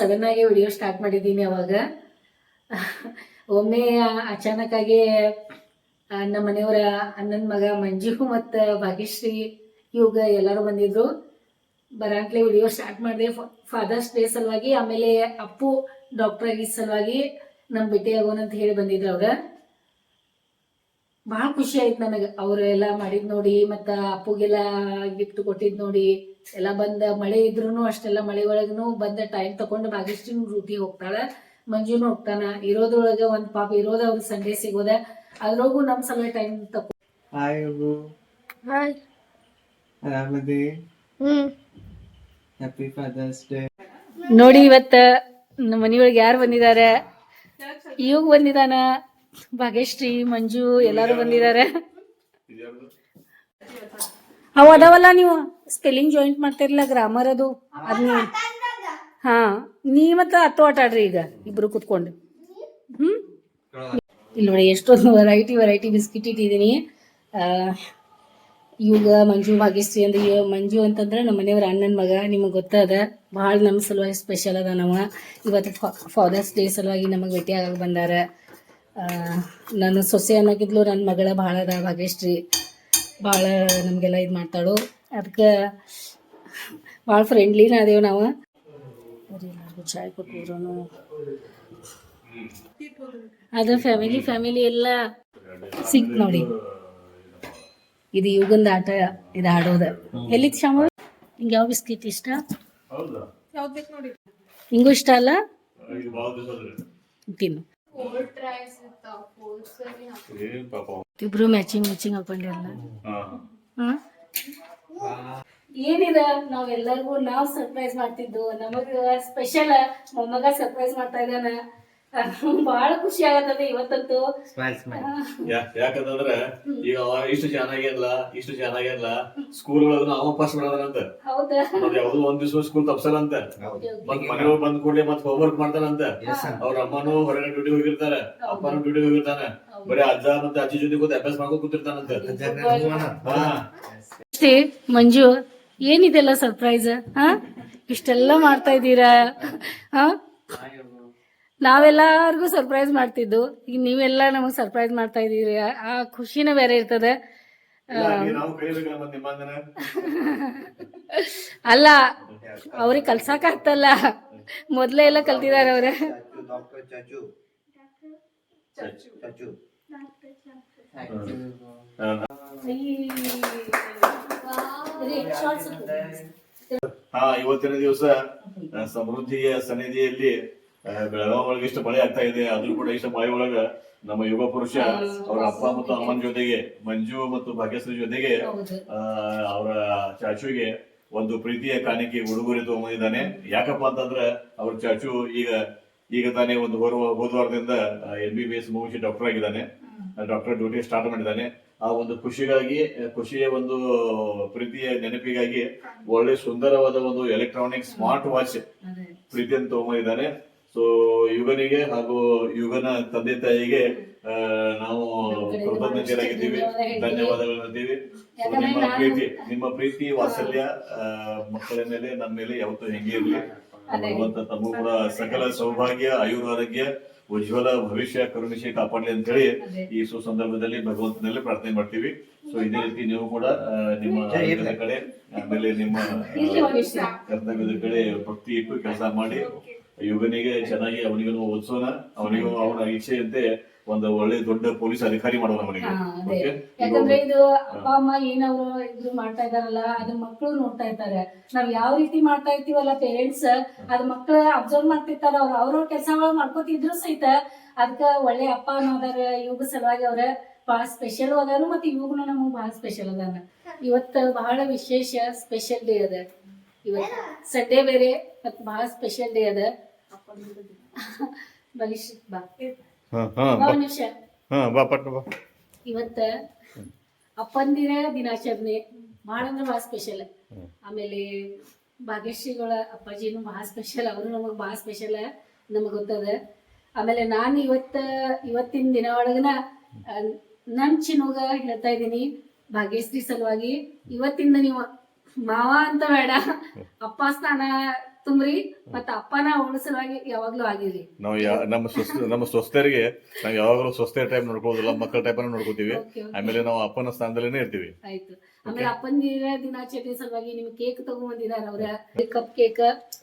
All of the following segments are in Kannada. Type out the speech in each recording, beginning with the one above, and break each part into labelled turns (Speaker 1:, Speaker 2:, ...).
Speaker 1: ಸಡನ್ ಆಗಿ ವಿಡಿಯೋ ಸ್ಟಾರ್ಟ್ ಮಾಡಿದ್ದೀನಿ ಅವಾಗ. ಒಮ್ಮೆ ಅಚಾನಕ್ ಆಗಿ ನಮ್ಮ ಮನೆಯವರ ಅಣ್ಣನ ಮಗ ಮಂಜು ಮತ್ತು ಭಾಗ್ಯಶ್ರೀ, ಇವಾಗ ಎಲ್ಲರೂ ಬಂದಿದ್ರು. ಬರಾಂಟ್ಲೆ ವಿಡಿಯೋ ಸ್ಟಾರ್ಟ್ ಮಾಡಿದೆ. ಫಾದರ್ಸ್ ಡೇ ಸಲುವಾಗಿ, ಆಮೇಲೆ ಅಪ್ಪು ಡಾಕ್ಟರ್ ಆಗಿದ್ದ ಸಲುವಾಗಿ ನಮ್ಮ ಭೇಟಿ ಆಗೋಣ ಅಂತ ಹೇಳಿ ಬಂದಿದ್ರು ಅವ್ರ. ಭಾಳ ಖುಷಿ ಆಯ್ತು ನನಗೆ. ಅವರೆಲ್ಲ ಮಾಡಿದ್ ನೋಡಿ, ಮತ್ತು ಅಪ್ಪುಗೆಲ್ಲ ಗಿಫ್ಟ್ ಕೊಟ್ಟಿದ್ ನೋಡಿ. ಎಲ್ಲ ಬಂದ ಮಳೆ ಇದ್ರೂನು ಅಷ್ಟೆಲ್ಲ ಮಳೆ ಒಳಗೂ ಬಂದ ಟೈಮ್ ತಕೊಂಡು ಭಾಗ್ಯಷ್ಟಿನ ರೂಟಿ ಹೋಗ್ತಾಳ. ಮಂಜುನು ಹೋಗ್ತಾನ. ಇರೋದ್ರೊಳಗೆ ಒಂದ್ ಪಾಪ ಇರೋದ ಅವ್ರಿಗೆ ಸಂಡೇ ಸಿಗೋದ. ಅದ್ರೊಳಗೂ ನಮ್ ಸಲ ಟೈಮ್ ತಕೊ
Speaker 2: ಹಾಯ್ ಅಬ್ಬು
Speaker 3: ಹಾಯ್
Speaker 2: ಆರಾಮದಿ?
Speaker 3: ಹ್ಮ್.
Speaker 2: ಹ್ಯಾಪಿ ಫಾದರ್ಸ್ ಡೇ
Speaker 1: ನೋಡಿ ಇವತ್ತ ನಮ್ಮ ಮನೆಯೊಳಗೆ ಯಾರು ಬಂದಿದ್ದಾರೆ ಇವಾಗ ಬಂದಿದಾನ ಭಾಗ್ಯಶ್ರೀ ಮಂಜು ಎಲ್ಲಾರು ಬಂದಿದ್ದಾರೆ ಅವ ಅದಾವಲ್ಲ ನೀವು? ಸ್ಪೆಲ್ಲಿಂಗ್ ಜಾಯಿಂಟ್ ಮಾಡ್ತಿರಲ್ಲ ಗ್ರಾಮರ್ ಅದು. ಅದ್ ನೀವು ಹಾ ನೀ ಮತ್ತ ಹತ್ತು ಆಟ ಆಡ್ರಿ ಈಗ ಇಬ್ರು ಕುತ್ಕೊಂಡು. ಹ್ಮ್? ಇಲ್ಲಿ ನೋಡಿ ಎಷ್ಟೊಂದು ವೆರೈಟಿ ವೆರೈಟಿ ಬಿಸ್ಕಿಟ್ ಇಟ್ಟಿದ್ದೀನಿ. ಇವಾಗ ಮಂಜು ಭಾಗ್ಯಶ್ರೀ ಅಂದ್ರೆ ಮಂಜು ಅಂತಂದ್ರೆ ನಮ್ಮ ಮನೆಯವ್ರ ಅಣ್ಣನ ಮಗ ನಿಮಗೆ ಗೊತ್ತದ. ಭಾಳ ನಮ್ಮ ಸಲುವಾಗಿ ಸ್ಪೆಷಲ್ ಅದ ನಮ್ಮ ಇವತ್ತು ಫಾದರ್ಸ್ ಡೇ ಸಲುವಾಗಿ ನಮಗೆ ಭೇಟಿ ಆಗಾಕ ಬಂದಾರ. ನನ್ನ ನಾನು ಸೊಸೆ ಅನ್ನೋಕಿದ್ಲು ನನ್ನ ಮಗಳ ಭಾಳ ಅದ ಭಾಗ್ಯಶ್ರೀ. ಭಾಳ ನಮಗೆಲ್ಲ ಇದು ಮಾಡ್ತಾಳು. ಅದಕ್ಕೆ ಭಾಳ ಫ್ರೆಂಡ್ಲಿನ ಅದೇವು ನಾವು. ಎಲ್ಲರಿಗೂ ಚಾಯ್ ಕೊಟ್ಟಿದ್ರು ಅದು ಫ್ಯಾಮಿಲಿ ಫ್ಯಾಮಿಲಿ ಎಲ್ಲ ಸಿಕ್ ನೋಡಿ. ಇದು ಯುಗಂದ ಆಟ ಇದು ಆಡೋದ. ಎಲ್ಲಿ ಶ್ಯಾಮ? ಹಿಂಗೆ ಯಾವ ಬಿಸ್ಕಿಟ್ ಇಷ್ಟ? ಹಿಂಗೂ ಇಷ್ಟ ಅಲ್ಲ? ತಿನ್ನು. ಇಬ್ರು ಮ್ಯಾಚಿಂಗ್ ಮ್ಯಾಚಿಂಗ್ ಹಾಕೊಂಡಿರಲ್ಲ. ಹಾ? ಏನಿದ? ನಾವೆಲ್ಲರಿಗೂ ನಾವ್ ಸರ್ಪ್ರೈಸ್ ಮಾಡ್ತಿದ್ದು. ನಮಗ ಸ್ಪೆಷಲ್ ಮೊಮ್ಮಗ ಸರ್ಪ್ರೈಸ್ ಮಾಡ್ತಾ ಇದ್ದಾನ. ಬಹಳ ಖುಷಿ ಆಗತ್ತದ ಇವತ್ತಂತೂ.
Speaker 2: ಸ್ಮೈಲ್ ಸ್ಮೈಲ್
Speaker 4: ಯಾ- ಯಾಕಂತಂದ್ರ ಈಗ ಅವ ಇಷ್ಟು ಚೆನ್ನಾಗಿಲ್ಲ ಇಷ್ಟು ಚೆನ್ನಾಗಿಲ್ಲ ಸ್ಕೂಲ್ ಒಳಗ ಅವ ಪಾಸ್ ಮಾಡದಂತ ಯಾವ್ದು ಒಂದ್ ದಿವಸ ಸ್ಕೂಲ್ ತಪ್ಸಲ್ಲಂತ. ಮತ್ ಮನೆಯೊಳಗ ಬಂದ್ ಕೂಡಲೇ ಮತ್ ಹೋಮ್ವರ್ಕ್ ಮಾಡ್ತಾನಂತ. ಅವ್ರ ಅಮ್ಮನೂ ಹೊರಗಡೆ ಡ್ಯೂಟಿ ಹೋಗಿರ್ತಾರ ಅಪ್ಪನೂ ಡ್ಯೂಟಿ ಹೋಗಿರ್ತಾನ. ಬರೀ ಅಜ್ಜ ಮತ್ತೆ ಅಜ್ಜಿ ಜೊತೆ ಕೂತ್ ಅಭ್ಯಾಸ ಮಾಡ್ಕೊಂಡ್ ಕೂತಿರ್ತಾನಂತ. ಹಾ
Speaker 1: ಮಂಜು. ಏನಿದೆಲ್ಲ ಸರ್ಪ್ರೈಸ್ ಹಾ ಇಷ್ಟೆಲ್ಲ ಮಾಡ್ತಾ ಇದ್ದೀರಾ? ಹಾ ನಾವೆಲ್ಲರಿಗೂ ಸರ್ಪ್ರೈಸ್ ಮಾಡ್ತಿದ್ದು. ಈಗ ನೀವೆಲ್ಲ ನಮಗೆ ಸರ್ಪ್ರೈಸ್ ಮಾಡ್ತಾ ಇದ್ದೀರಿ. ಆ ಖುಷಿನೇ ಬೇರೆ ಇರ್ತದೆ. ಅಲ್ಲ ಅವ್ರಿಗೆ ಕಲ್ಸಕ್ ಆಗ್ತಲ್ಲ. ಮೊದ್ಲೇ ಎಲ್ಲ ಕಲ್ತಿದಾರೆ ಅವ್ರೆ.
Speaker 2: ಡಾಕ್ಟರ್ ಚಾಚು. ಚಾಚು.
Speaker 4: ಹಾ, ಇವತ್ತಿನ ದಿವಸ ಸಮೃದ್ಧಿಯ ಸನ್ನಿಧಿಯಲ್ಲಿ ಬೆಳಗಾವ್ ಒಳಗೆ ಇಷ್ಟು ಮಳೆ ಆಗ್ತಾ ಇದೆ, ಆದ್ರೂ ಕೂಡ ಇಷ್ಟು ಮಳೆ ಒಳಗ ನಮ್ಮ ಯುವ ಪುರುಷ, ಅವರ ಅಪ್ಪ ಮತ್ತು ಅಮ್ಮನ ಜೊತೆಗೆ, ಮಂಜು ಮತ್ತು ಭಾಗ್ಯಶ್ರೀ ಜೊತೆಗೆ ಅವರ ಚಾಚುಗೆ ಒಂದು ಪ್ರೀತಿಯ ಕಾಣಿಕೆ ಉಡುಗೊರೆ ತಗೊಂಡಿದ್ದಾನೆ. ಯಾಕಪ್ಪ ಅಂತಂದ್ರ, ಅವ್ರ ಚಾಚು ಈಗ ಈಗ ತಾನೇ ಒಂದು ಹೋರ್ವ ಹೋದ ವಾರದಿಂದ ಎಂ ಬಿ ಬಿ ಎಸ್ ಮುಗಿಸಿ ಡಾಕ್ಟರ್ ಆಗಿದ್ದಾನೆ. ಡಾಕ್ಟರ್ ಡ್ಯೂಟಿ ಸ್ಟಾರ್ಟ್ ಮಾಡಿದ್ದಾನೆ. ಆ ಒಂದು ಖುಷಿಗಾಗಿ ಖುಷಿಯ ಒಂದು ಪ್ರೀತಿಯ ನೆನಪಿಗಾಗಿ ಒಳ್ಳೆ ಸುಂದರವಾದ ಒಂದು ಎಲೆಕ್ಟ್ರಾನಿಕ್ ಸ್ಮಾರ್ಟ್ ವಾಚ್ ಪ್ರೀತಿಯನ್ನು ತಗೊಂಡಿದ್ದಾನೆ. ಸೊ ಯುಗನಿಗೆ ಹಾಗೂ ಯುಗನ ತಂದೆ ತಾಯಿಗೆ ನಾವು ಕೃತಜ್ಞತೆಯಾಗಿದ್ದೀವಿ ಧನ್ಯವಾದಗಳು ಹೇಳ್ತೀವಿ ನಿಮ್ಮ ಪ್ರೀತಿ ನಿಮ್ಮ ಪ್ರೀತಿ ವಾತ್ಸಲ್ಯ ಆ, ಮಕ್ಕಳ ಮೇಲೆ ನಮ್ಮ ಮೇಲೆ ಯಾವತ್ತೂ ಹೆಂಗೆ ಇರಲಿ. ಭಗವಂತ ತಮಗೂ ಕೂಡ ಸಕಲ ಸೌಭಾಗ್ಯ ಆಯುರಾರೋಗ್ಯ ಉಜ್ವಲ ಭವಿಷ್ಯ ಕರುಣಿಸಿ ಕಾಪಾಡಲಿ ಅಂತ ಹೇಳಿ ಈ ಸುಸಂದರ್ಭದಲ್ಲಿ ಭಗವಂತನಲ್ಲಿ ಪ್ರಾರ್ಥನೆ ಮಾಡ್ತೀವಿ. ಸೊ ಇದೇ ರೀತಿ ನೀವು ಕೂಡ ನಿಮ್ಮ ಕಡೆ ಆಮೇಲೆ ನಿಮ್ಮ ಕರ್ತವ್ಯದ ಕಡೆ ಭಕ್ತಿ ಇಟ್ಟು ಕೆಲಸ ಮಾಡಿ. ಯುಗನಿಗೆ ಚೆನ್ನಾಗಿ ಅವನಿಗೂ ಓದಿಸೋಣ ಅವನಿಗೂ ಅವನ ಇಚ್ಛೆಯಂತೆ ಒಂದು ಒಳ್ಳೆ ದೊಡ್ಡ ಪೊಲೀಸ್ ಅಧಿಕಾರಿ ಮಾಡೋಣ ಮನೆಗೆ.
Speaker 1: ಹಾ, ಅದೇ.
Speaker 4: ಓಕೆ
Speaker 1: ಯಾಕಂದ್ರೆ ಇದು ಅಪ್ಪ ಅಮ್ಮ ಏನವ್ರು ಇದು ಮಾಡ್ತಾ ಇದಾರಲ್ಲ ಅದ್ ಮಕ್ಕಳು ನೋಡ್ತಾ ಇರ್ತಾರೆ ನಾವ್ ಯಾವ ರೀತಿ ಮಾಡ್ತಾ ಇರ್ತೀವಲ್ಲ ಪೇರೆಂಟ್ಸ್ ಅದ್ ಮಕ್ಳು ಅಬ್ಸರ್ವ್ ಮಾಡ್ತಿರ್ತಾರ ಅವ್ರ ಅವ್ರವ್ರ ಕೆಲಸಗಳು ಮಾಡ್ಕೋತಿದ್ರು ಸಹಿತ. ಅದಕ್ಕ ಒಳ್ಳೆ ಅಪ್ಪ ಅನ್ನೋದಾರ ಇವಾಗ ಸಲುವಾಗಿ ಅವ್ರ ಬಹಳ ಸ್ಪೆಷಲ್ ಅದಾರು ಮತ್ತೆ ಇವಾಗನು ನಮಗ್ ಬಹಳ ಸ್ಪೆಷಲ್ ಅದಾನ. ಇವತ್ತ ಬಹಳ ವಿಶೇಷ ಸ್ಪೆಷಲ್ ಡೇ ಅದ. ಇವತ್ತು ಸಂಡೇ ಬೇರೆ ಮತ್ ಬಹಳ ಸ್ಪೆಷಲ್ ಡೇ ಅದ. ಬಲಿಷ್ ಬಾ. ಬಾ. ಒಂದ್ ನಿಮಿಷ.
Speaker 4: ಬಾ ಪಟ್ಟ ಬಾ.
Speaker 1: ಇವತ್ತ ಅಪ್ಪಂದಿರ ದಿನಾಚರಣೆ ಅಂದ್ರೆ ಭಾಳ ಸ್ಪೆಷಲ್ ಆಮೇಲೆ ಭಾಗ್ಯಶ್ರೀಗಳ ಅಪ್ಪಾಜಿನೂ ಬಹಳ ಸ್ಪೆಷಲ್ ಅವರು ನಮಗೆ ಬಹಳ ಸ್ಪೆಷಲ್ ನಮಗ್ ಗೊತ್ತದ. ಆಮೇಲೆ ನಾನು ಇವತ್ತ ಇವತ್ತಿನ ದಿನ ಒಳಗನ ನನ್ ಚಿನ್ನುಗ ಹೇಳ್ತಾ ಇದ್ದೀನಿ ಭಾಗ್ಯಶ್ರೀ ಸಲುವಾಗಿ ಇವತ್ತಿಂದ ನೀವು ಮಾವ ಅಂತ ಬೇಡ ಅಪ್ಪ ಸ್ಥಾನ ತುಂಬ್ರಿ ಮತ್ತ ಅಪ್ಪನ ಅವನ ಸಲುವಾಗಿ ಯಾವಾಗ್ಲೂ ಆಗಿರಿ
Speaker 4: ನಾವು ಯಾ- ನಮ್ಮ ಸ್ವಸ್ಥ ನಮ್ಮ ಸ್ವಸ್ಥರಿಗೆ ನಾವು ಯಾವಾಗಲೂ ಸ್ವಸ್ಥೆ ಟೈಪ್ ನೋಡ್ಕೊಳ್ಳೋದಿಲ್ಲ ಮಕ್ಕಳ ಟೈಪ್ ನೋಡ್ಕೋತೀವಿ.
Speaker 1: Okay, okay.
Speaker 4: ಆಮೇಲೆ ನಾವು ಅಪ್ಪನ ಸ್ಥಾನದಲ್ಲೇ ಇರ್ತೀವಿ.
Speaker 1: ಆಯ್ತು. ಆಮೇಲೆ ಅಪ್ಪನ ದಿನಾಚರಣೆ ಸಲುವಾಗಿ ನಿಮ್ ಕೇಕ್ ತಗೊಂಬಂದಿದಾರ ಅವ್ರ. ಕಪ್ ಕೇಕ್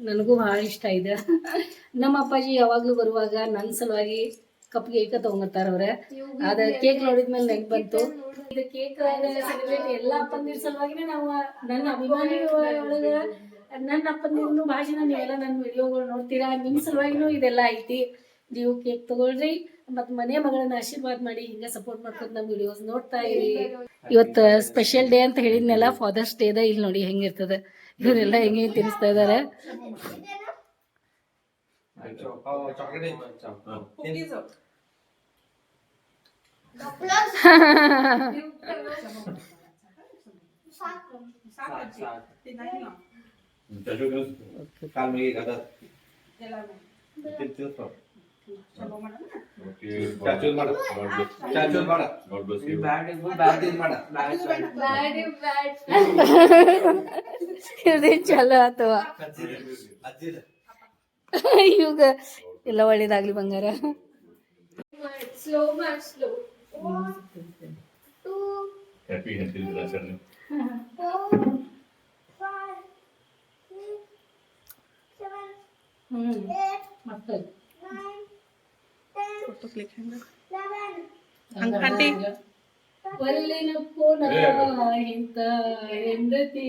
Speaker 1: ನನಗೂ ಬಹಳ ಇಷ್ಟ ಇದೆ. ನಮ್ಮ ಅಪ್ಪಾಜಿ ಯಾವಾಗ್ಲೂ ಬರುವಾಗ ನನ್ ಸಲುವಾಗಿ ಕಪ್ ಕೇಕ್ ತಗೊಂಬರ್ತಾರ ಅವ್ರ. ಅದ ಕೇಕ್ ನೋಡಿದ್ಮೇಲೆ ನೆನ್ಪ್ ಬಂತು. ಇದು ಕೇಕ್ ಸೆಲೆಬ್ರೇಟ್ ಎಲ್ಲಾ ಅಪ್ಪಂದಿರ ಸಲುವಾಗಿನೇ ನಾವು ನನ್ನ ಅಭಿಮಾನಿ ಒಳಗ ನನ್ನ ಅಪ್ಪನೂ ಭಾಳ ಜನ ನೀವೆಲ್ಲ ನನ್ನ ವಿಡಿಯೋಗಳು ನೋಡ್ತೀರಾ? ನಿಮ್ಮ ಸಲುವಾಗಿನೂ ಇದೆಲ್ಲ ಐತಿ. ನೀವು ಕೇಕ್ ತಗೊಳ್ರಿ ಮತ್ ಮನೆ ಮಗಳನ್ನ ಆಶೀರ್ವಾದ ಮಾಡಿ ಹಿಂಗ ಸಪೋರ್ಟ್ ಮಾಡ್ಕೊಂಡು ನಮ್ಮ ವಿಡಿಯೋಸ್ ನೋಡ್ತಾ ಇರಿ. ಇವತ್ತು ಸ್ಪೆಷಲ್ ಡೇ ಅಂತ ಹೇಳಿದ್ನೆಲ್ಲ ಫಾದರ್ಸ್ ಡೇ ದ ಇಲ್ಲಿ ನೋಡಿ ಹೆಂಗಿರ್ತದೆ ಇವರೆಲ್ಲ ಹೆಂಗೆ ತಿನ್ನಿಸ್ತಾ ಇದಾರೆ?
Speaker 2: ಚಾಚೂಲ್ ಮಾಡ ಬ್ಯಾಡ್ ಇದ್
Speaker 1: ಚಲೋ ಅಥವಾ ಇವಾಗ ಎಲ್ಲ ಒಳ್ಳೇದಾಗ್ಲಿ ಬಂಗಾರ ಸ್ಲೋ ಮಾಡ್ ಸ್ಲೋ
Speaker 4: ಹ್ಯಾಪಿ ಹೆಲ್ತಿ
Speaker 1: ಹ್ಮ್ ಮತ್ತೆ ಒಳ್ಳೆನಪ್ಪೋ ನಾ ಇಂತ ಹೆಂಡತಿ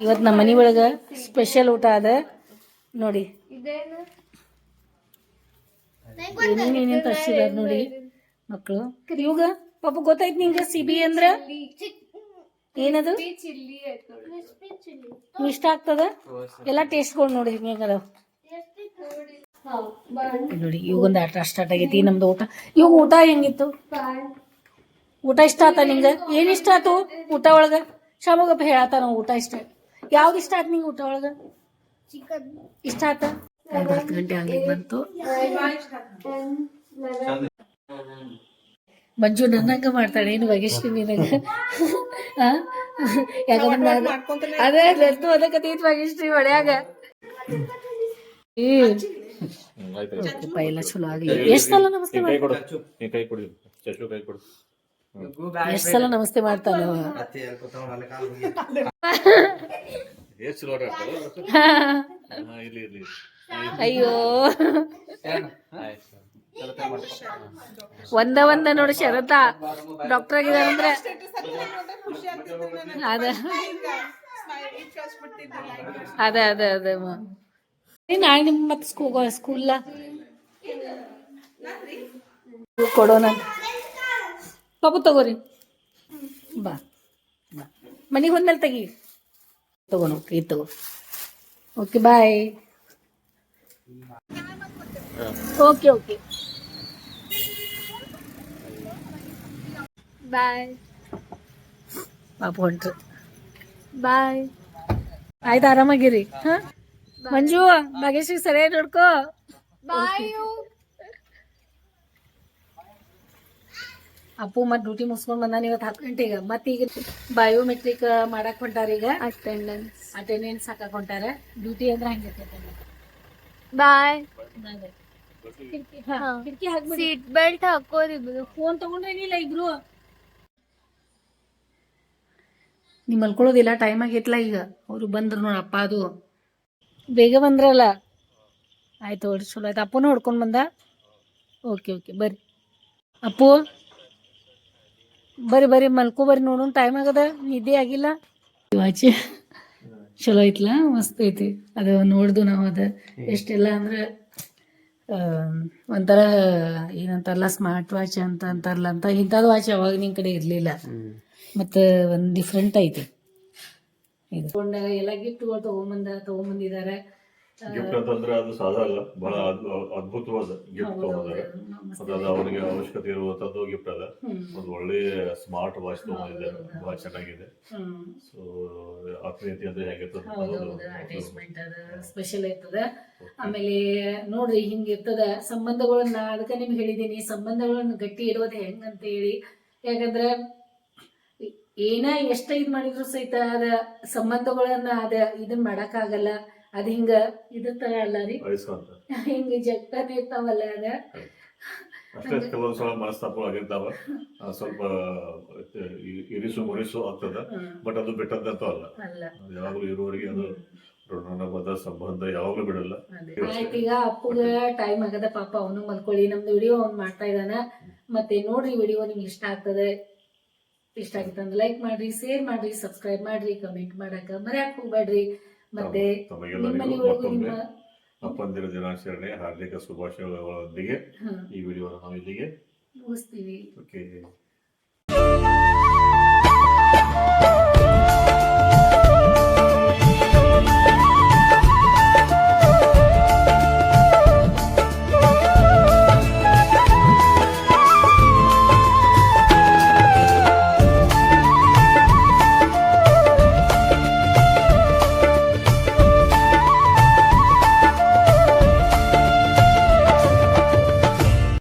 Speaker 1: ಇವತ್ತು ನಮ್ಮ ಮನಿ ಒಳಗ ಸ್ಪೆಷಲ್ ಊಟ ಅದ. ನೋಡಿ. ನೋಡಿ ಮಕ್ಕಳು ಇವಾಗ ಪಾಪ ಗೊತ್ತಾಯ್ತು ನಿಂಗೆ ಸಿಬಿ ಅಂದ್ರ? ಏನದು? ಇಷ್ಟ ಆಗ್ತದ? ಎಲ್ಲ ಟೇಸ್ಟ್ಗಳು ನೋಡಿ ಹೆಂಗದ ನೋಡಿ. ಇವಾಗೊಂದು ಆಟ ಸ್ಟಾರ್ಟ್ ಆಗೈತಿ ನಮ್ದು ಊಟ. ಇವಾಗ ಊಟ ಹೆಂಗಿತ್ತು? ಊಟ ಇಷ್ಟ ಆತ ನಿಂಗೆ? ಏನ್ ಇಷ್ಟ ಆತು ಊಟ ಒಳಗೆ? ಶಾಮಗಪ್ಪ ಹೇಳತ್ತ ನಾವು ಊಟ ಇಷ್ಟ. ಯಾವ್ದು ಇಷ್ಟ ಆತ ನಿಂಗೆ ಊಟ ಒಳಗೆ? ಇಷ್ಟ ಆತ? ಒಂದು ಹತ್ತು ಗಂಟೆ ಹಂಗೆ ಬಂತು. ಮಂಜು ನನ್ನಂಗ ಮಾಡ್ತಾಳೆ ಏನು ಬಗೆಶ್ರೀ ನಿನಗ? ಆ? ಯಾಕಂದ್ರೆ ಅದೇ ಲಡ್ಡು ಅದಕ್ಕತೀತ್ ಬಗೆಶ್ರೀ ಒಳ್ಯಾಗ. ಎಲ್ಲ ಚಲೋ ಆಗ್ಲಿ. ಎಷ್ಟ್ ಸಲ ನಮಸ್ತೆ ಎಷ್ಟ್ ಸಲ ನಮಸ್ತೆ ಮಾಡ್ತಾನ?
Speaker 4: ಚಲೋ
Speaker 1: ಅಯ್ಯೋ. ಒಂದ ಒಂದ ನೋಡಿ ಶರತ ಡಾಕ್ಟರ್ ಆಗಿದಾರಂದ್ರೆ ಅದ. ಅದ ಅದ ಅದ ನಾಳೆ ನಿಮ್ ಮತ್ತೆ ಸ್ಕೂಲ್ ಸ್ಕೂಲ್ಲ ಕೊಡೋಣ. ಪಾಪು ತಗೋರಿ. ಬಾ ಮನಿ ಮನೆಗೆ ಹೋದ್ಮೇಲೆ ತೆಗಿ. ತಗೋಣ ಹೋಗಿ ತಗೋ. Okay bye. Okay okay.
Speaker 3: Bye
Speaker 1: ಪಾಪ ಹೊಂಟ್ರಿ.
Speaker 3: ಬಾಯ್
Speaker 1: ಆಯ್ತು ಆರಾಮಾಗಿರಿ? ಹಾ? ಮಂಜು ಭಾಗ್ಯಶ್ರೀ ಸರಿಯಾಗಿ ನೋಡ್ಕೋ.
Speaker 3: ಬಾಯ್
Speaker 1: ಅಪ್ಪು ಮತ್ತೆ ಡ್ಯೂಟಿ ಮುಗಿಸ್ಕೊಂಡು ಬಂದಾನ ಇವತ್ತು ಹತ್ತು ಗಂಟೆಗೆ. ಮತ್ತೆ ಈಗ ಬಯೋಮೆಟ್ರಿಕ್ ಮಾಡಕ್ ಹೊಂಟಾರ ಈಗ.
Speaker 3: ಅಟೆಂಡೆನ್ಸ್
Speaker 1: ಅಟೆಂಡೆನ್ಸ್ ಹಾಕಕ್ ಹೊಂಟಾರ. ಡ್ಯೂಟಿ ಅಂದ್ರೆ ಹಂಗೆ
Speaker 3: ಬಾಯ್
Speaker 1: ಕಿಟಕಿ ಹಾಕ್ಬಿಡಿ.
Speaker 3: ಸೀಟ್ ಬೆಲ್ಟ್ ಹಾಕೋರಿಬ್ರು
Speaker 1: ಫೋನ್ ತಗೊಂಡೇನಿಲ್ಲ ಇಬ್ರು. ನೀ ಮಲ್ಕೊಳ್ಳೋದಿಲ್ಲ ಟೈಮ್ ಆಗೈತ್ಲ ಈಗ. ಅವರು ಬಂದ್ರು ನೋಡ ಅಪ್ಪ ಅದು. ಬೇಗ ಬಂದ್ರಲ್ಲ? ಆಯ್ತು ಹೊಡಿ ಚಲೋ ಆಯ್ತು. ಅಪ್ಪನೂ ಹೊಡ್ಕೊಂಡು ಬಂದ? Okay okay. ಬರ್ರಿ. ಅಪ್ಪು? ಬರ್ರಿ ಬರ್ರಿ. ಮಲ್ಕೋ ಬರ್ರಿ ನೋಡೋಣ ಟೈಮ್ ಆಗದ? ನಿದ್ದೆ ಆಗಿಲ್ಲ? ವಾಚ್ ಚಲೋ ಐತ್ಲ? ಮಸ್ತ್ ಐತಿ. ಅದು ನೋಡ್ದು ನಾವು ಅದ. ಎಷ್ಟೆಲ್ಲ ಅಂದ್ರೆ ಒಂಥರ ಏನಂತಾರಲ್ಲ ಸ್ಮಾರ್ಟ್ ವಾಚ್ ಅಂತ ಅಂತಾರಲ್ಲ ಅಂತ ಇಂಥದ್ದು ವಾಚ್ ಅವಾಗ ನಿನ್ ಕಡೆ ಇರಲಿಲ್ಲ. ಮತ್ತು ಒಂದು ಡಿಫ್ರೆಂಟ್ ಐತಿ. ಇದು. ಎಲ್ಲ ಗಿಫ್ಟ್ಗಳು ತಗೊಂಬಂದ ತೊಗೊಂಬಂದಿದ್ದಾರೆ
Speaker 4: ಗಿಫ್ಟ್ ಅಂತಂದ್ರೆ ಅದು ಸಾದಾ ಅಲ್ಲ ಬಹಳ ಅದ್ಭುತವಾದ ಗಿಫ್ಟ್ ತಗೊಂಡಿದ್ದಾರೆ ಅದಾದ ಅದು ಅವರಿಗೆ ಅವಶ್ಯಕತೆ ಇರುವಂತದ್ದು ಗಿಫ್ಟ್ ಅದ ಒಂದು ಒಳ್ಳೆ ಸ್ಮಾರ್ಟ್ ವಾಚ್ ತಗೊಂಡಿದ್ದಾರೆ ಬಹಳ ಚೆನ್ನಾಗಿದೆ. ಸೊ ಆತ್ಮೀಯತೆ ಅಂದ್ರೆ ಹೇಗಿರ್ತದೆ
Speaker 1: ಸ್ಪೆಷಲ್ ಇರ್ತದ. ಆಮೇಲೆ ನೋಡ್ರಿ ಹಿಂಗ ಇರ್ತದ. ಸಂಬಂಧಗಳನ್ನ ಅದಕ್ಕೆ ನಿಮ್ಗೆ ಹೇಳಿದೀನಿ ಸಂಬಂಧಗಳನ್ನ ಗಟ್ಟಿ ಇಡೋದು ಹೆಂಗಂತ ಹೇಳಿ ಯಾಕಂದ್ರ ಏನ ಎಷ್ಟ ಇದ್ ಮಾಡಿದ್ರು ಸಹಿತ ಅದ ಸಂಬಂಧಗಳನ್ನ ಅದ ಇದನ್ ಮಾಡಕ್ ಆಗಲ್ಲ ಅದ ಹಿಂಗ ಇದ್ರ ತರ ಅಲ್ಲ ರೀ. ಹಿಂಗ ಜಗ್ತಾನ ಇರ್ತಾವಲ್ಲ ಅದ
Speaker 4: ಅಷ್ಟೇ ಕೆಲವೊಂದು ಸಲ ಮನಸ್ತಾಪಗಳು ಆಗಿರ್ತಾವ. ಸ್ವಲ್ಪ ಇರಿಸು ಮುರಿಸು ಆಗ್ತದ. ಬಟ್ ಅದು ಬಿಟ್ಟದ್ದಂತೂ ಅಲ್ಲ. ಯಾವಾಗಲೂ ಇರುವವರೆಗೆ ಅದು ಋಣಬದ್ಧ ಸಂಬಂಧ ಯಾವಾಗಲೂ ಬಿಡಲ್ಲ.
Speaker 1: ಆಯ್ತು ಈಗ ಅಪ್ಪಗ ಟೈಮ್ ಆಗದ ಪಾಪ ಅವನು ಮಲ್ಕೊಳ್ಳಿ. ನಮ್ದು ವಿಡಿಯೋ ಅವ್ನು ಮಾಡ್ತಾ ಇದ್ದಾನ ಮತ್ತೆ ನೋಡ್ರಿ ವಿಡಿಯೋ ನಿಮ್ಗೆ ಇಷ್ಟ ಆಗ್ತದೆ ಇಷ್ಟ ಆಗಿತ್ತಂದ್ರೆ ಲೈಕ್ ಮಾಡ್ರಿ ಶೇರ್ ಮಾಡ್ರಿ ಸಬ್ಸ್ಕ್ರೈಬ್ ಮಾಡ್ರಿ ಕಮೆಂಟ್ ಮಾಡಕ ಮರ್ಯಾಕ್ ಹೋಗ್ಬೇಡ್ರಿ. ಮತ್ತೆ
Speaker 4: ತಮಗೆಲ್ಲರಿಗೂ
Speaker 1: ನಿಮ್ಮ
Speaker 4: ಅಪ್ಪಂದಿರ ದಿನಾಚರಣೆ ಹಾರ್ದಿಕ ಶುಭಾಶಯಗಳೊಂದಿಗೆ ಈ ವಿಡಿಯೋವನ್ನು ನಾವು ಇಲ್ಲಿಗೆ
Speaker 1: ಮುಗಿಸ್ತೀವಿ.
Speaker 4: ಓಕೆ.